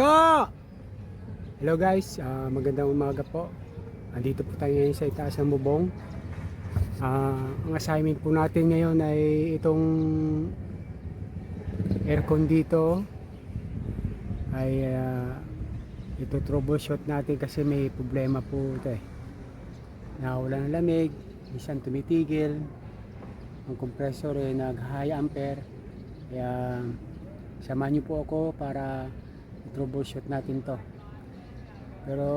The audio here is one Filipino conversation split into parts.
Ito! Hello guys, ah, magandang umaga po. Andito po tayo ngayon sa itaas ng bubong. Ah, ang assignment po natin ngayon ay itong aircon dito ay ah, ito troubleshoot natin kasi may problema po ito eh. Nawala ng lamig, minsan tumitigil. Ang compressor ay nag high ampere. Kaya samahan niyo po ako para troubleshoot natin to. Pero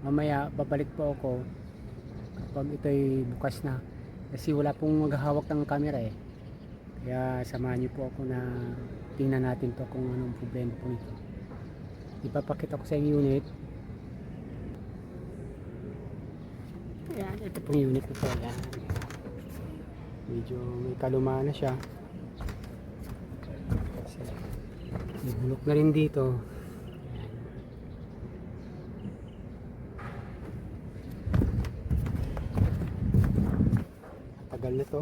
mamaya babalik po ako kapag ito'y bukas na. Kasi wala pong maghahawak ng camera eh. Kaya samahan niyo po ako na tingnan natin to kung anong problema po ito. Ipapakita ko sa yung unit. Ayan, ito pong unit na to. Ayan. Medyo may kalumaan na siya. Kasi may bulok na rin dito. Tagal na to.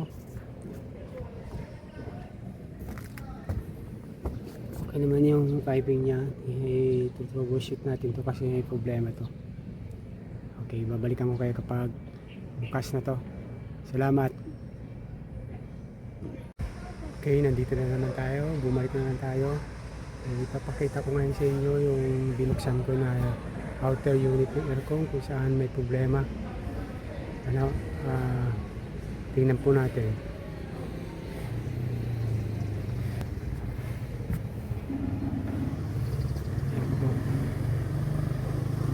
Okay naman yung piping niya. Eh, troubleshoot natin to kasi may problema to. Okay, babalikan ko kayo kapag bukas na to. Salamat. Okay, nandito na naman tayo. Bumalik na naman tayo. Eh, ipapakita ko ngayon sa inyo yung binuksan ko na outer unit ng aircon kung saan may problema. Ano, ah, tingnan po natin.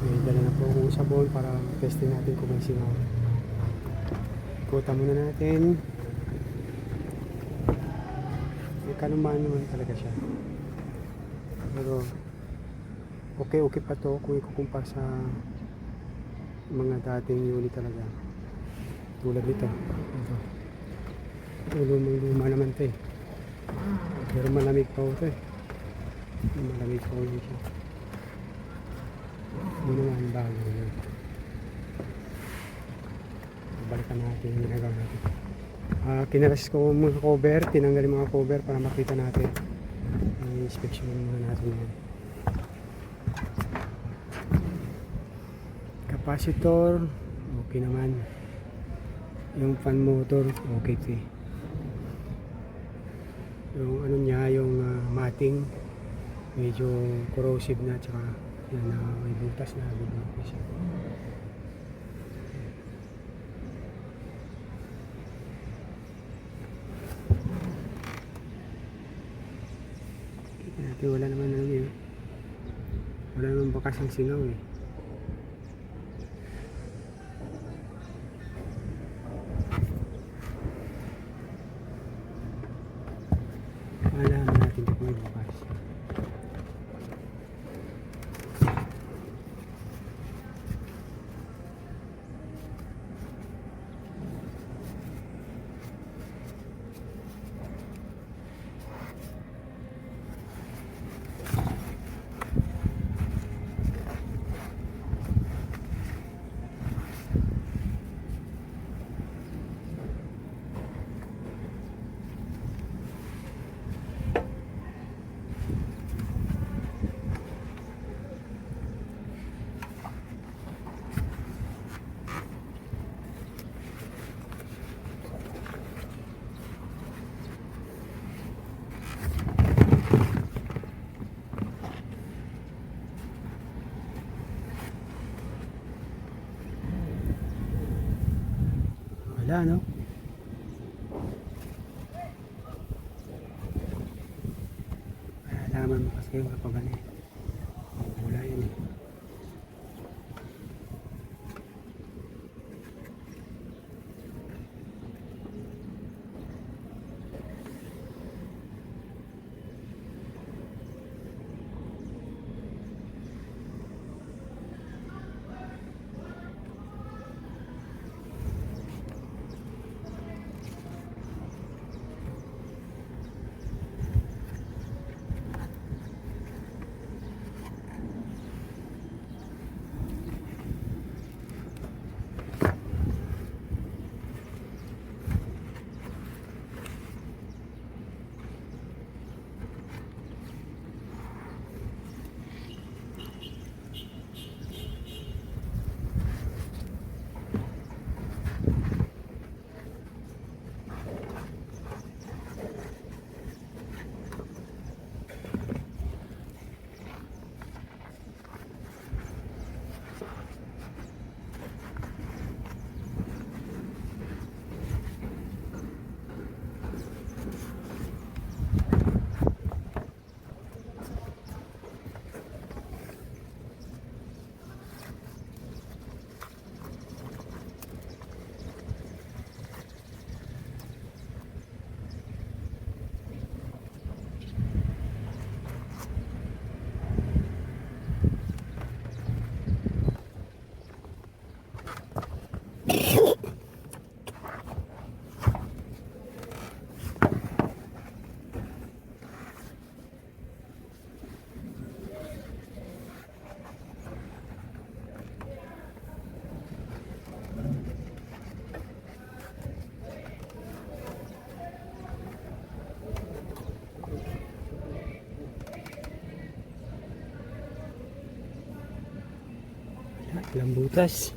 May dala na po akong sabon para testing natin kung may singaw. Ikutan muna natin. May kanumaan naman talaga siya. Pero okay okay pa to kung ikukumpara sa mga dating unit talaga. Tulad nito. Ito. Ito lumang luma naman to eh. Pero malamig pa ito eh. Malamig pa ulit siya. Hindi naman bago yun. Balikan natin yung ginagawa natin. Ah, kinaras ko mga cover, tinanggal yung mga cover para makita natin. I-inspection muna natin yan. Capacitor, okay naman. Yung fan motor, okay ito eh. Yung ano niya, yung ah, matting, medyo corrosive na, tsaka yan na may butas na, bubukas siya. Kita natin wala naman ano yun. Wala naman bakas ang singaw eh. Malaman natin kung may bukas. Wala no? Ilang butas.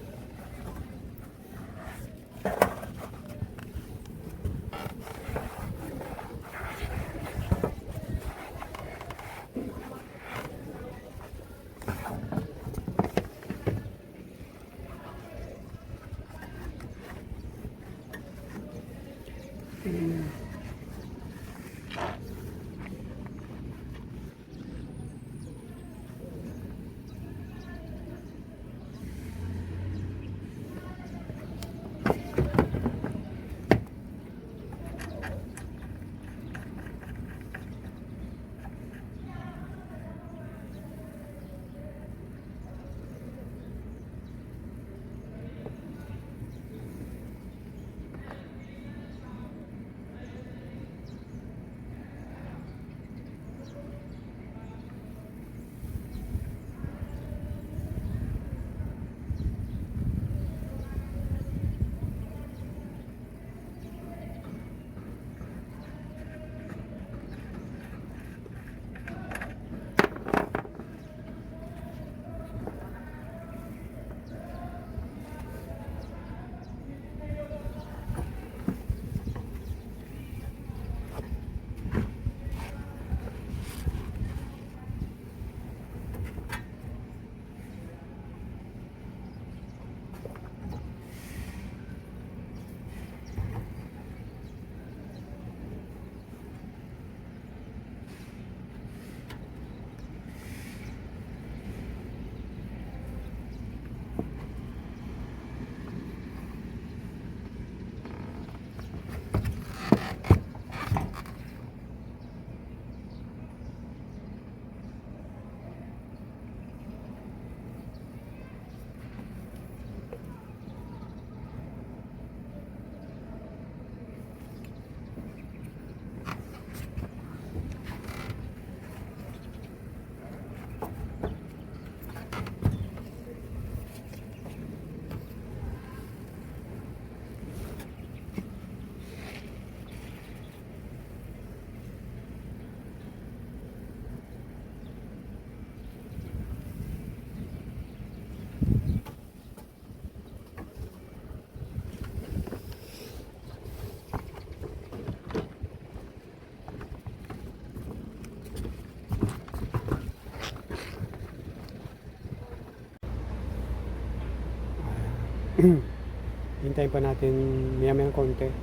Hintayin pa natin maya maya konti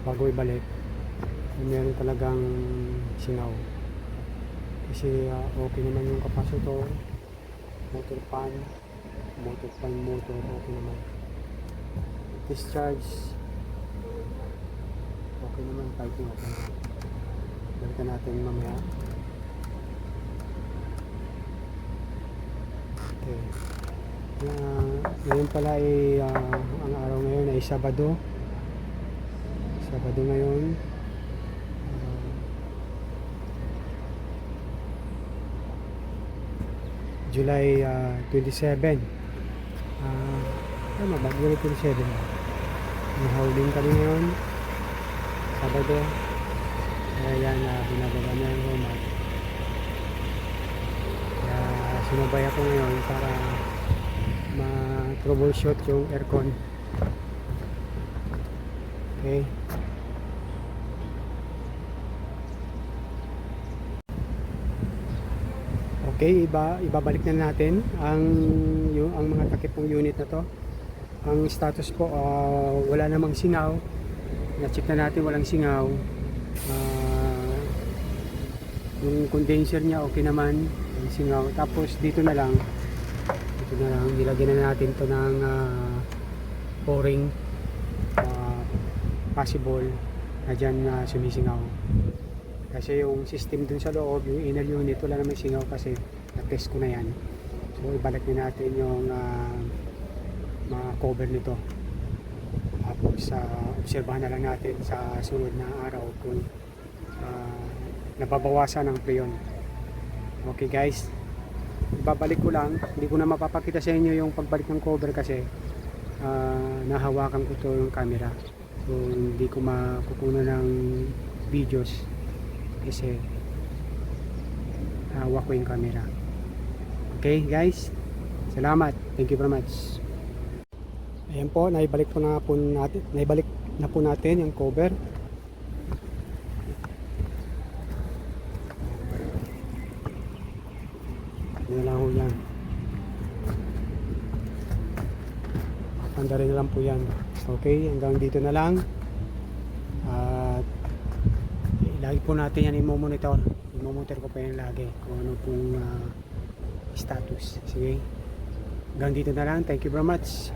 bago ibalik. Meron talagang singaw. Kasi ah, okay naman yung kapasitor, motor pan, motor pan motor, okay naman. Discharge, okay naman, piping okay. Balikan natin mamaya. Okay. Uh, ngayon pala ay ah, ang araw ngayon ay Sabado. Sabado ngayon. Ah, July ah, 27. Ah, tama ba? July 27. May howling kami ngayon. Sabado. Kaya yan, uh, binababa na yung romat. Kaya sumabay ako ngayon para ma-troubleshoot yung aircon. Okay. Okay, iba ibabalik na natin ang yung ang mga takip ng unit na to. Ang status po ah, wala namang singaw. Na-check na natin walang singaw. Ah, yung condenser niya okay naman, yung singaw. Tapos dito na lang na lang, nilagyan na natin to ng uh, pouring uh, possible na dyan na sumisingaw. Kasi yung system dun sa loob, yung inner unit, wala naman singaw kasi na-test ko na yan. So ibalik na natin yung uh, mga cover nito. Tapos uh, obserbahan na lang natin sa sunod na araw kung uh, nababawasan ang preyon. Okay guys, ibabalik ko lang. Hindi ko na mapapakita sa inyo yung pagbalik ng cover kasi ah, nahawakan ko to yung camera. So hindi ko makukunan ng videos kasi hawak ko yung camera. Okay guys? Salamat. Thank you very much. Ayan po, naibalik po na po natin, naibalik na po natin yung cover. Yan lang po yan. Panda rin lang po yan. Okay, hanggang dito na lang. At lagi po natin yan i-monitor. I-monitor ko pa yan lagi kung ano pong ah, status. Sige. Hanggang dito na lang. Thank you very much.